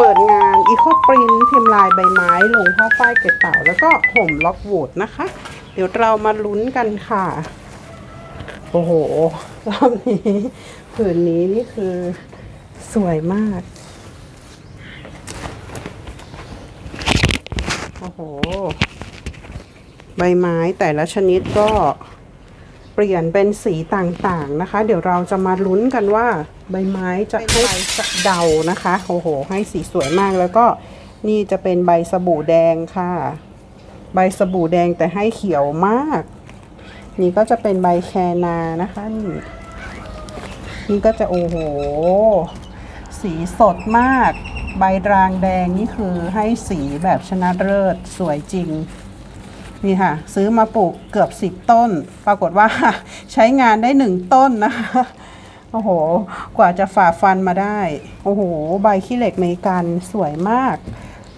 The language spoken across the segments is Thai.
เปิดงานอีโคปรินพิมพ์ลายใบไม้ ลงผ้าฝ้ายเกล็ดเต่า แล้วก็ห่มล็อกโวดนะคะ เดี๋ยวเรามาลุ้นกันค่ะ โอ้โห รอบนี้ผืนนี้นี่คือสวยมาก โอ้โห ใบไม้แต่ละชนิดก็ ปลี่ยนเป็นสีต่างๆนะคะ เดี๋ยวเราจะมาลุ้นกันว่าใบไม้จะให้สะเดานะคะโอ้โห ให้สีสวยมากแล้วก็นี่จะเป็นใบสบู่แดงค่ะ ใบสบู่แดงแต่ให้เขียวมาก นี่ก็จะเป็นใบแคนานะคะนี่นี่ก็จะโอ้โห สีสดมาก ใบรางแดงนี่คือให้สีแบบชนะเลิศสวยจริง นี่ค่ะ ซื้อมาปลูกเกือบสิบต้น ปรากฏว่าใช้งานได้หนึ่งต้นนะคะโอ้โห กว่าจะฝ่าฟันมาได้ โอ้โห ใบขี้เหล็กเมกันสวยมาก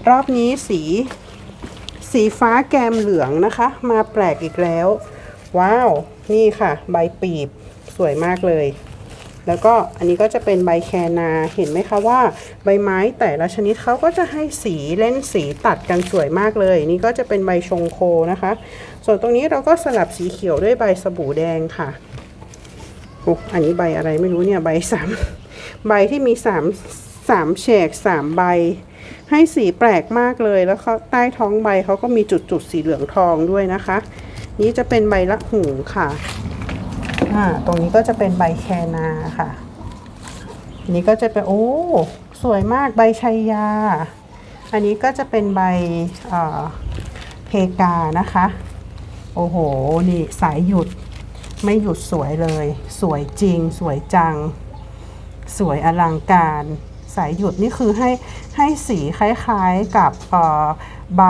รอบนี้สี สีฟ้าแกมเหลืองนะคะ มาแปลกอีกแล้ว ว้าว นี่ค่ะ ใบปีบ สวยมากเลย แล้วก็อันนี้ก็จะเป็นใบแคนาเห็นไหมคะว่าใบไม้แต่ละชนิดเขาก็จะให้สีเล่นสีตัดกันสวยมากเลย นี่ก็จะเป็นใบชงโคนะคะ ส่วนตรงนี้เราก็สลับสีเขียวด้วยใบสบู่แดงค่ะโอ้อันนี้ใบอะไรไม่รู้เนี่ยใบสามใบที่มีสามสามแฉกสามใบ ให้สีแปลกมากเลยแล้วเขาใต้ท้องใบเขาก็มีจุดจุดๆสีเหลืองทองด้วยนะคะ นี้จะเป็นใบละหูค่ะ อ่าตรงนี้ก็จะเป็นใบแคนาค่ะนนี้ก็จะเป็นโอ้สวยมากใบชัยยา อันนี้ก็จะเป็นใบเอ่อเพกานะคะ โอ้โห นี่สายหยุดไม่หยุดสวยเลย สวยจริง สวยจัง สวยอลังการ สายหยุดนี่คือให้ให้สีคล้ายๆกับเอ่อใบ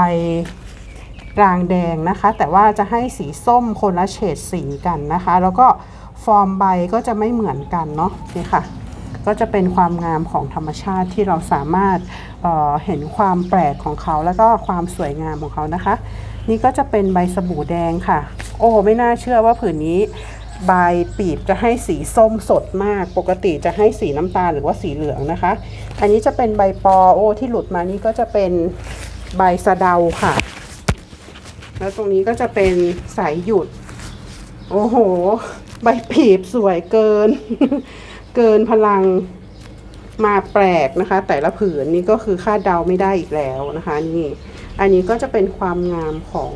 รางแดงนะคะ แต่ว่าจะให้สีส้มคนละเฉดสีกันนะคะ แล้วก็ฟอร์มใบก็จะไม่เหมือนกันเนาะนี่ค่ะ ก็จะเป็นความงามของธรรมชาติที่เราสามารถเเห็นความแปลกของเขาแล้วก็ความสวยงามของเขานะคะ นี่ก็จะเป็นใบสบู่แดงค่ะ โอ้ไม่น่าเชื่อว่าผืนนี้ใบปีบจะให้สีส้มสดมาก ปกติจะให้สีน้ำตาลหรือว่าสีเหลืองนะคะ อันนี้จะเป็นใบปอโอ้ที่หลุดมานี่ก็จะเป็นใบสะเดาค่ะ แล้วตรงนี้ก็จะเป็นสายหยุด โอ้โห ใบปีบสวยเกิน เกินพลังมาแปลกนะคะ แต่ละผืนนี่ก็คือคาดเดาไม่ได้อีกแล้วนะคะ นี่ อันนี้ก็จะเป็นความงามของ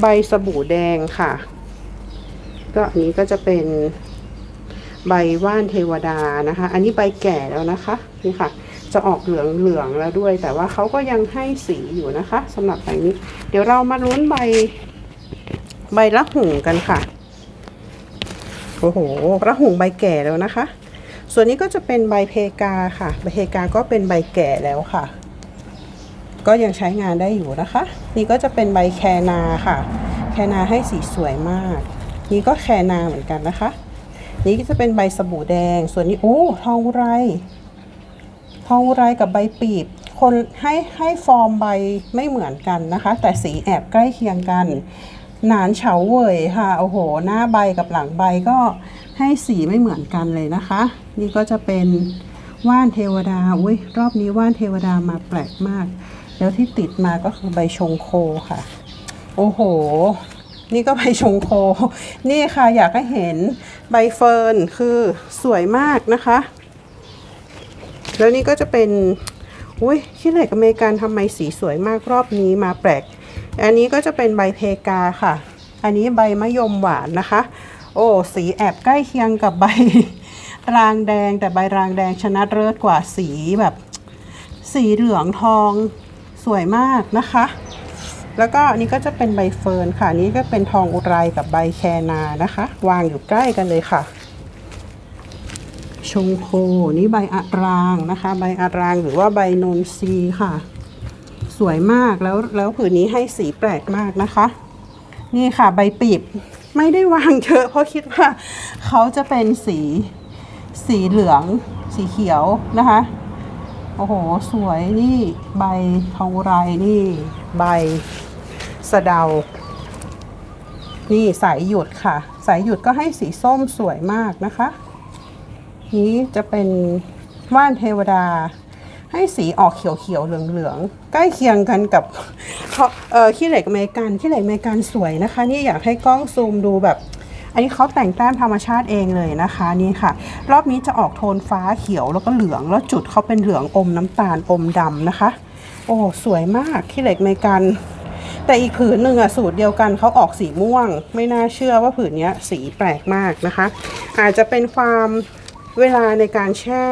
ใบสบู่แดงค่ะ ก็อันนี้ก็จะเป็นใบว่านเทวดานะคะ อันนี้ใบแก่แล้วนะคะ นี่ค่ะ จะออกเหลืองเหลืองๆแล้วด้วย แต่ว่าเขาก็ยังให้สีอยู่นะคะสำหรับใบนี้ เดี๋ยวเรามาลุ้นใบ ใบละหุ่งกันค่ะโอ้โหละหุ่งใบแก่แล้วนะคะ ส่วนนี้ก็จะเป็นใบเพกาค่ะ ใบเพกาก็เป็นใบแก่แล้วค่ะ ก็ยังใช้งานได้อยู่นะคะ นี่ก็จะเป็นใบแคนาค่ะ แคนาให้สีสวยมาก นี่ก็แคนาเหมือนกันนะคะ นี่ก็จะเป็นใบสบู่แดง ส่วนนี้โอ้ทองอุไร ทองไรกับใบปีบคนให้ให้ฟอร์มใบไม่เหมือนกันนะคะ แต่สีแอบใกล้เคียงกัน หนานเฉาเว่ยค่ะโอ้โห หน้าใบกับหลังใบก็ให้สีไม่เหมือนกันเลยนะคะ นี่ก็จะเป็นว่านเทวดาอุ้ยรอบนี้ว่านเทวดามาแปลกมาก แล้วที่ติดมาก็คือใบชงโคค่ะ โอ้โห นี่ก็ใบชงโค นี่ค่ะอยากให้เห็นใบเฟิร์นคือสวยมากนะคะ แล้วนี่ก็จะเป็นอุ้ยขี้เหล็กอเมริกันทำไมสีสวยมากรอบนี้มาแปลก อันนี้ก็จะเป็นใบเพกาค่ะ อันนี้ใบมะยมหวานนะคะ โอ้สีแอบใกล้เคียงกับใบรางแดงแต่ใบรางแดงชนะเลิศกว่าสีแบบ สีเหลืองทองสวยมากนะคะ แล้วก็อันนี้ก็จะเป็นใบเฟิร์นค่ะนนี้ก็เป็นทองอุไรกับใบแคนานะคะ วางอยู่ใกล้กันเลยค่ะ ชงโค นี่ใบอะรางนะคะ ใบอะรางหรือว่าใบนนทรีค่ะ สวยมากแล้วแล้วผืนนี้ให้สีแปลกมากนะคะ นี่ค่ะใบปีบไม่ได้วางเยอะเพราะคิดว่าเขาจะเป็นสีสีเหลืองสีเขียวนะคะ โอ้โห สวยนี่ใบทองไรนี่ใบสะเดา นี่สายหยุดค่ะ สายหยุดก็ให้สีส้มสวยมากนะคะ นี้จะเป็นว่านเทวดา ให้สีออกเขียวๆเหลืองๆใกล้เคียงกันกับเออขี้เหล็กอเมริกันขี้เหล็กอเมริกันสวยนะคะ นี่อยากให้กล้องซูมดูแบบ อันนี้เขาแต่งแต้มธรรมชาติเองเลยนะคะนี่ค่ะ รอบนี้จะออกโทนฟ้าเขียวแล้วก็เหลืองแล้วจุดเขาเป็นเหลืองอมน้ำตาลอมดำนะคะ โอ้สวยมากขี้เหล็กอเมริกันแต่อีกผืนหนึ่งอะสูตรเดียวกันเขาออกสีม่วง ไม่น่าเชื่อว่าผืนนี้สีแปลกมากนะคะ อาจจะเป็นความ เวลาในการแช่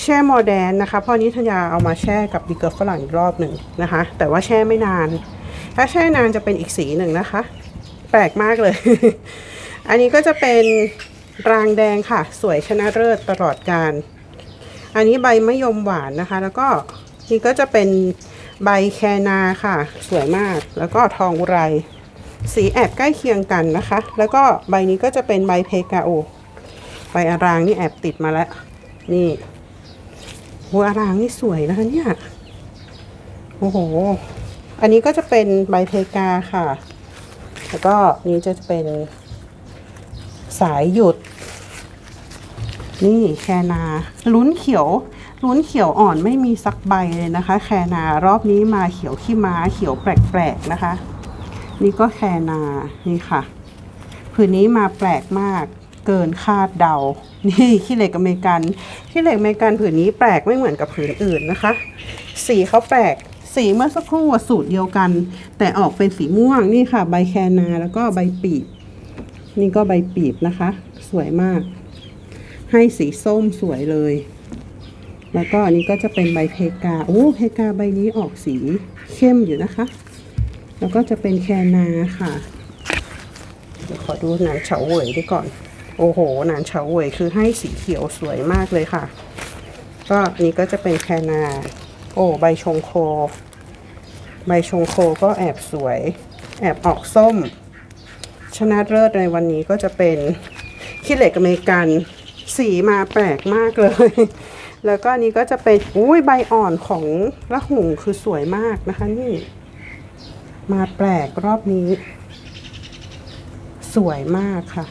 แช่โมเดนนะคะเพราะนี้ธัญญาเอามาแช่กับดีเกอร์ฝรั่งอีกรอบหนึ่งนะคะ แต่ว่าแช่ไม่นาน ถ้าแช่นานจะเป็นอีกสีหนึ่งนะคะ แปลกมากเลย อันนี้ก็จะเป็นรางแดงค่ะ สวยชนะเลิศตลอดการ อันนี้ใบมะยมหวานนะคะ แล้วก็นี่ก็จะเป็นใบแคนาค่ะ สวยมากแล้วก็ทองอุไร สีแอบใกล้เคียงกันนะคะ แล้วก็ใบนี้ก็จะเป็นใบเพกาโอ ใบอารางนี่แอบติดมาแล้ว นี่หัวอารางนี่สวยนะคะเนี่ย โอ้โห อันนี้ก็จะเป็นใบเพกาค่ะ แล้วก็นี้จะเป็นสายหยุด นี่แคนาลุ้นเขียวลุ้นเขียวอ่อนไม่มีสักใบเลยนะคะ แคนารอบนี้มาเขียวขี้ม้าเขียวแปลกๆนะคะ นี่ก็แคนานี่ค่ะ ผืนนี้มาแปลกมาก เกินคาดเดา นี่ขี้เหล็กอเมริกันขี้เหล็กอเมริกันผืนนี้แปลกไม่เหมือนกับผืนอื่นนะคะ สีเขาแปลกสีเมื่อสักครู่สูตรเดียวกัน แต่ออกเป็นสีม่วงนี่ค่ะ ใบแคนาแล้วก็ใบปีบ นี่ก็ใบปีบนะคะ สวยมาก ให้สีส้มสวยเลย แล้วก็อันนี้ก็จะเป็นใบเพกาโอ้เพกาใบนี้ออกสีเข้มอยู่นะคะ แล้วก็จะเป็นแคนาค่ะเดี๋ยวขอดูหนานเฉาเหวยดีก่อน โอ้โหหนานเฉาเวยคือให้สีเขียวสวยมากเลยค่ะ ก็อันนี้ก็จะเป็นแคนา โอ้ใบชงโค ใบชงโคก็แอบสวย แอบออกส้ม ชนะเลิศในวันนี้ก็จะเป็นขี้เหล็กอเมริกันสีมาแปลกมากเลย แล้วก็อันนี้ก็จะเป็นอุ้ยใบอ่อนของละหุ่งคือสวยมากนะคะนี่ มาแปลกรอบนี้ สวยมากค่ะ